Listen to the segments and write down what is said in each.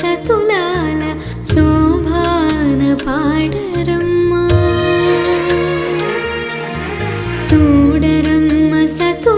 సతులాల శోభాన పాడరమ్మ. చూడరమ్మ సతు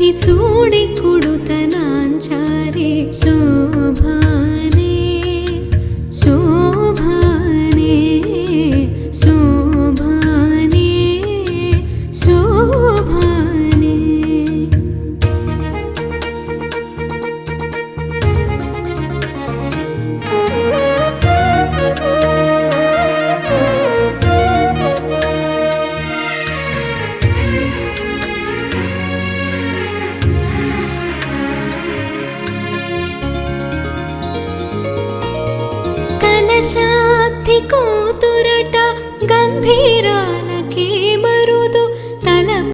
ചൂടിക്കൊടുത്തനാഞ്ചാരേ ശോഭാ शान्ति को गम्भीर